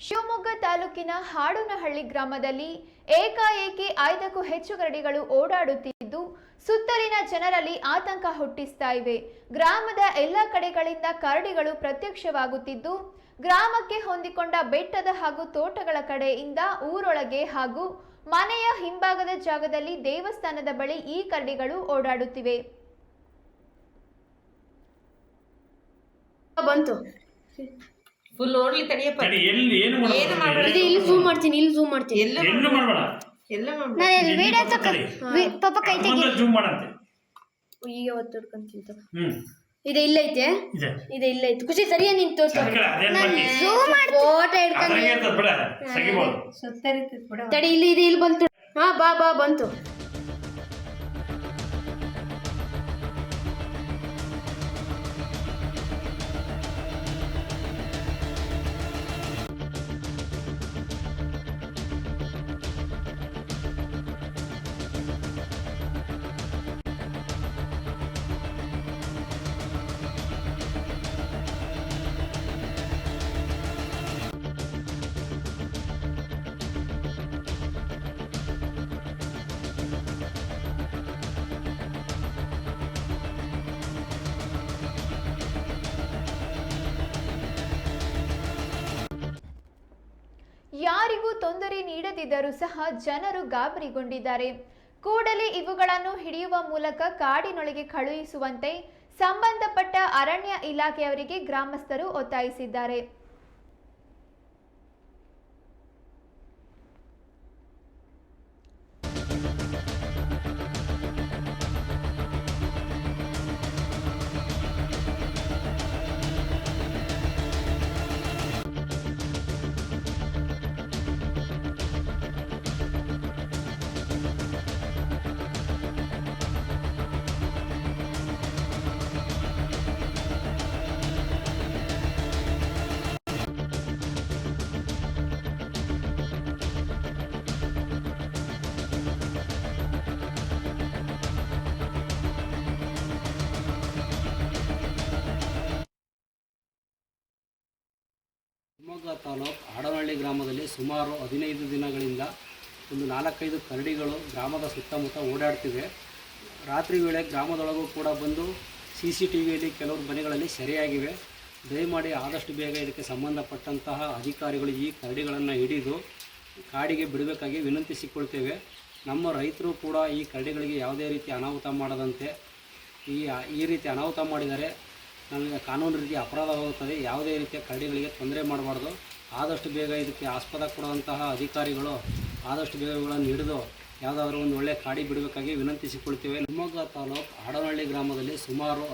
ಶಿವಮೊಗ್ಗ ತಾಲೂಕಿನ ಹಾಡೋನಹಳ್ಳಿ ಗ್ರಾಮದಲ್ಲಿ ಏಕಾಏಕಿ ಐದಕ್ಕೂ ಹೆಚ್ಚು ಗರಡಿಗಳು ಓಡಾಡುತ್ತಿವೆ ಸುತ್ತಲಿನ ಜನರಲ್ಲಿ ಆತಂಕ ಹುಟ್ಟಿಸ್ತಾ ಇವೆ. ಗ್ರಾಮದ ಎಲ್ಲ ಕಡೆಗಳಿಂದ ಕರಡಿಗಳು ಪ್ರತ್ಯಕ್ಷವಾಗುತ್ತಿದ್ದು ಗ್ರಾಮಕ್ಕೆ ಹೊಂದಿಕೊಂಡ ಬೆಟ್ಟದ ಹಾಗೂ ತೋಟಗಳ ಕಡೆಯಿಂದ ಊರೊಳಗೆ ಹಾಗೂ ಮನೆಯ ಹಿಂಭಾಗದ ಜಾಗದಲ್ಲಿ ದೇವಸ್ಥಾನದ ಬಳಿ ಈ ಕರಡಿಗಳು ಓಡಾಡುತ್ತಿವೆ. ಬಂತು. ಫುಲ್ ಓಡ್ಲಿ ತಡಿಯಪ್ಪ. ತಡಿ ಎಲ್ಲಿ ಏನು ಏನು ಮಾಡ್ಬೇಡ. ಇದು ಇಲ್ಲಿ ಝೂಮ್ ಮಾಡ್ತೀನಿ ಇಲ್ಲಿ ಝೂಮ್ ಮಾಡ್ತೀನಿ. ಎಲ್ಲ ಮಾಡಬೇಡ? ಎಲ್ಲ ನಾನು ಇಲ್ಲಿ ವಿಡಿಯೋ ತಕ ವಿ- ಪಾಪ ಕೈ ತೆಗಿ ಜೂಮ್ ಮಾಡಂತೆ. ಈಗ ಹ್ಮ್. ಇದೆ ಇಲ್ಲೈತೆ ಇದೆ. ಇದೆ ಇಲ್ಲೈತೆ ಖುಷಿ ಸರಿಯಾ ನಿಂತು ತೋರ್ಸು? ಅದೇನ್ ನಾನು ಮಾಡ್ತಿ? ಫೋಟೋ ಹಿಡ್ಕೊಂಡು ಅದ್ರಾಗೆ ಇರ್ತದೆ ಬಿಡ ಸಗಿಬೋದು. ಸುತ್ತರಿತೈತ್ ಬಿಡು. ತಡಿ ಇಲ್ಲಿ ಇದೆ ಇಲ್ಲಿ ಬಂತು. ಹಾ ಬಾ ಬಾ ಬಂತು. ತೊಂದರೆ ನೀಡದಿದ್ದರೂ ಸಹ ಜನರು ಗಾಬರಿಗೊಂಡಿದ್ದಾರೆ. ಕೂಡಲೇ ಇವುಗಳನ್ನು ಹಿಡಿಯುವ ಮೂಲಕ ಕಾಡಿನೊಳಗೆ ಕಳುಹಿಸುವಂತೆ ಸಂಬಂಧಪಟ್ಟ ಅರಣ್ಯ ಇಲಾಖೆಯವರಿಗೆ ಗ್ರಾಮಸ್ಥರು ಒತ್ತಾಯಿಸಿದ್ದಾರೆ. ಶಿವಮೊಗ್ಗ ತಾಲೂಕು ಆಡನಹಳ್ಳಿ ಗ್ರಾಮದಲ್ಲಿ ಸುಮಾರು ಹದಿನೈದು ದಿನಗಳಿಂದ ಒಂದು ನಾಲ್ಕೈದು ಕರಡಿಗಳು ಗ್ರಾಮದ ಸುತ್ತಮುತ್ತ ಓಡಾಡ್ತಿವೆ. ರಾತ್ರಿ ವೇಳೆ ಗ್ರಾಮದೊಳಗೂ ಕೂಡ ಬಂದು ಸಿ ಸಿ ಟಿ ವಿಯಲ್ಲಿ ಕೆಲವರು ಮನೆಗಳಲ್ಲಿ ಸೆರೆಯಾಗಿವೆ. ದಯಮಾಡಿ ಆದಷ್ಟು ಬೇಗ ಇದಕ್ಕೆ ಸಂಬಂಧಪಟ್ಟಂತಹ ಅಧಿಕಾರಿಗಳು ಈ ಕರಡಿಗಳನ್ನು ಹಿಡಿದು ಕಾಡಿಗೆ ಬಿಡಬೇಕಾಗಿ ವಿನಂತಿಸಿಕೊಳ್ತೇವೆ. ನಮ್ಮ ರೈತರು ಕೂಡ ಈ ಕರಡಿಗಳಿಗೆ ಯಾವುದೇ ರೀತಿ ಅನಾಹುತ ಮಾಡದಂತೆ ಈ ಈ ರೀತಿ ಅನಾಹುತ ಮಾಡಿದರೆ ನಮಗೆ ಕಾನೂನು ರೀತಿ ಅಪರಾಧವಾಗುತ್ತದೆ ಯಾವುದೇ ರೀತಿಯ ಕರಡಿಗಳಿಗೆ ತೊಂದರೆ ಮಾಡಬಾರ್ದು. ಆದಷ್ಟು ಬೇಗ ಇದಕ್ಕೆ ಆಸ್ಪದ ಕೊಡುವಂತಹ ಅಧಿಕಾರಿಗಳು ಆದಷ್ಟು ಬೇಗ ಇವುಗಳನ್ನು ಹಿಡಿದು ಯಾವುದಾದ್ರೂ ಒಂದು ಒಳ್ಳೆಯ ಕಾಡಿ ಬಿಡಬೇಕಾಗಿ ವಿನಂತಿಸಿಕೊಳ್ತೇವೆ. ಶಿವಮೊಗ್ಗ ತಾಲೂಕು ಆಡನಹಳ್ಳಿ ಗ್ರಾಮದಲ್ಲಿ ಸುಮಾರು